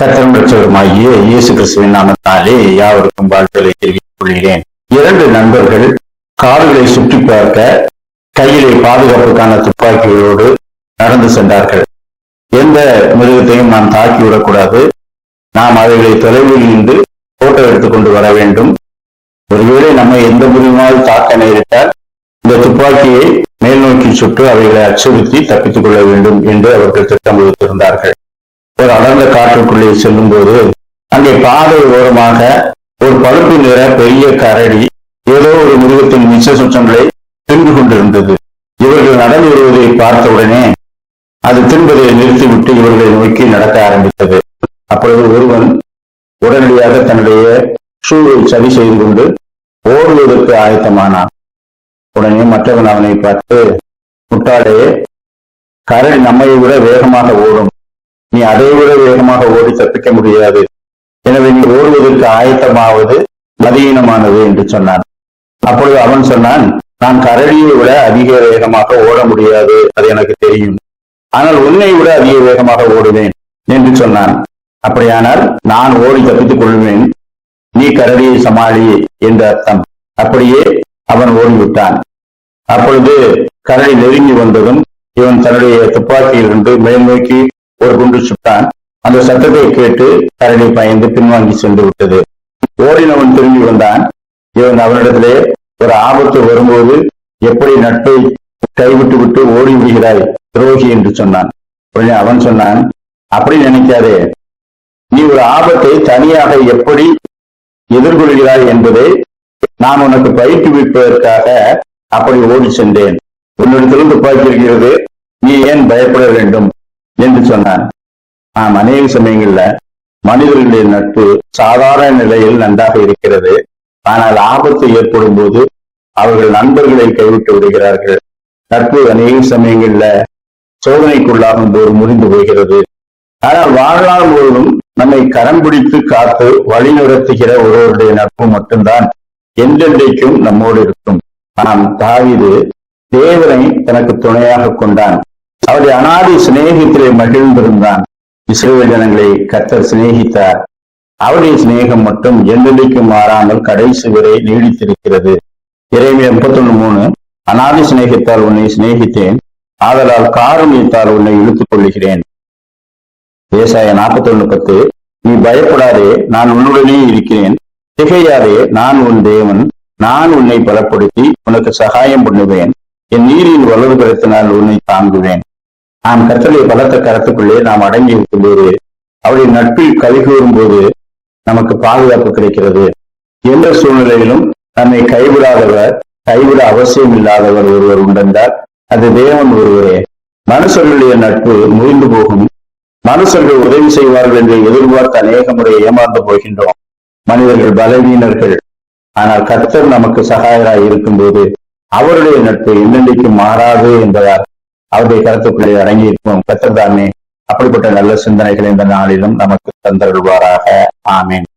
கத்தரும் இயேசு கிறிஸ்துவின் நாமத்தாலே யாவருக்கும் வாழ்த்துக்களை தெரிவித்துக் கொள்கிறேன். இரண்டு நண்பர்கள் காடுகளை சுற்றி பார்க்க கையிலே பாதுகாப்புக்கான துப்பாக்கிகளோடு நடந்து சென்றார்கள். எந்த மிருகத்தையும் நாம் தாக்கி விடக்கூடாது. நாம் அவைகளை தொலைவில் இருந்து போட்டோ எடுத்துக்கொண்டு வர வேண்டும். ஒருவேளை நம்ம எந்த மிருகமாவது தாக்க நேரிட்டால் இந்த துப்பாக்கியை மேல் நோக்கி சுட்டு அவைகளை அச்சுறுத்தி தப்பித்துக் கொள்ள வேண்டும் என்று அவர்கள் திட்டம் வகுத்திருந்தார்கள் ஒரு அடர்ந்த காற்றுக்குள்ளே செல்லும் போது அங்கே பாதை ஓரமாக ஒரு பழுப்பு நிற பெரிய கரடி ஏதோ ஒரு மிருகத்தின் மிச்ச சுற்றங்களை தின்று கொண்டிருந்தது. இவர்கள் நடந்து வருவதை பார்த்தவுடனே அது தின்பதை நிறுத்திவிட்டு இவர்களை நோக்கி நடக்க ஆரம்பித்தது. அப்பொழுது ஒருவன் உடனடியாக தன்னுடைய ஷூவை சரி செய்து கொண்டு ஓடுவதற்கு ஆயத்தமானான். உடனே மற்றவன் அவனை பார்த்து முட்டாளே கரடி நம்மை விட வேகமாக ஓடும். நீ அதை விட வேகமாக ஓடி தப்பிக்க முடியாது. எனவே நீ ஓடுவதற்கு ஆயத்தமாவது மதியீனமானது என்று சொன்னான். அப்பொழுது அவன் சொன்னான் நான் கரடியை விட அதிக வேகமாக ஓட முடியாது அது எனக்கு தெரியும். ஆனால் உன்னை விட அதிக வேகமாக ஓடுவேன் என்று சொன்னான். அப்படியானால் நான் ஓடி தப்பித்துக் கொள்வேன். நீ கரடியை சமாளி என்று அர்த்தம். அப்படியே அவன் ஓடிவிட்டான். அப்பொழுது கரடி நெருங்கி வந்ததும் இவன் தன்னுடைய துப்பாக்கியிலிருந்து மேல் நோக்கி ஒரு குண்டு சுட்டான். அந்த சத்தத்தை கேட்டு கரடி பயந்து பின்வாங்கி சென்று விட்டது. ஓடினவன் திரும்பி வந்தான். இவன் அவனிடத்திலே ஒரு ஆபத்து வரும்போது எப்படி நட்பை கைவிட்டு விட்டு ஓடி விடுகிறாய் துரோகி என்று சொன்னான். உடனே அவன் சொன்னான் அப்படி நினைக்காதே. நீ ஒரு ஆபத்தை தனியாக எப்படி எதிர்கொள்கிறாய் என்பதை நான் உனக்கு பயிற்றுவிப்பதற்காக அப்படி ஓடி சென்றேன். உன்னிடத்திலும் துப்பாக்கி இருக்கிறது. நீ ஏன் பயப்பட வேண்டும்? என்று சொன்னான் நாம் அநேக சமயங்கள்ல மனிதர்களுடைய நட்பு சாதாரண நிலையில் நன்றாக இருக்கிறது. ஆனால் ஆபத்து ஏற்படும் போது அவர்கள் நண்பர்களை கைவிட்டு விடுகிறார்கள். நட்பு அநேக சமயங்கள்ல சோதனைக்குள்ளாகும் போது முடிந்து போகிறது. ஆனால் வாழ்நாள் முழுவதும் நம்மை கரம் பிடித்து காத்து வழிநடத்துகிற ஒருவருடைய நட்பு மட்டும்தான் என்றென்றைக்கும் நம்மோடு இருக்கும். நாம் தாவிது தேவனை தனக்கு துணையாக கொண்டான். அவருடைய அனாதி சிநேகத்திலே மகிழ்ந்திருந்தான். இஸ்ரேல் ஜனங்களை கத்தர் சிநேகித்தார். அவருடைய சிநேகம் மட்டும் என்றென்றைக்கும் மாறாமல் கடைசி வரை நீடித்திருக்கிறது. இறைமைய முப்பத்தொன்னு மூணு அனாதி சிநேகித்தால் உன்னை சிநேகித்தேன் ஆதலால் காரணியத்தால் உன்னை இழுத்துக் கொள்ளுகிறேன். ஏசாய நாற்பத்தொன்னு பத்து நீ பயப்படாதே நான் உன்னுடனே இருக்கிறேன். திகையாதே நான் உன் தேவன் நான் உன்னை பலப்படுத்தி உனக்கு சகாயம் பண்ணுவேன். என் நீரின் வலது கருத்தினால் உன்னை தாங்குவேன். நாம் கத்தலை பலத்த கரத்துக்குள்ளே நாம் அடங்கி இருக்கும் போது அவருடைய நட்பில் கழிகூறும் போது நமக்கு பாதுகாப்பு கிடைக்கிறது. எந்த சூழ்நிலையிலும் நம்மை கைவிடாதவர் கைவிட அவசியம் இல்லாதவர் ஒருவர் உண்டென்றால் அது தேவன் ஒருவரே. மனுஷர்களுடைய நட்பு முறிந்து போகும். மனுஷர்கள் உதவி செய்வார்கள் என்று எதிர்பார்த்து அநேக முறை ஏமாந்து போகின்றோம். மனிதர்கள் பலவீனர்கள். ஆனால் கர்த்தர் நமக்கு சகாயராய் இருக்கும்போது அவருடைய நட்பு இன்னைக்கு மாறாது என்பதால் அவருடைய கருத்துக்குள்ளே அடங்கி இருக்கும் தாமே அப்படிப்பட்ட நல்ல சிந்தனைகள் இந்த நாளிலும் நமக்கு தந்தருள்வாராக. ஆமேன்.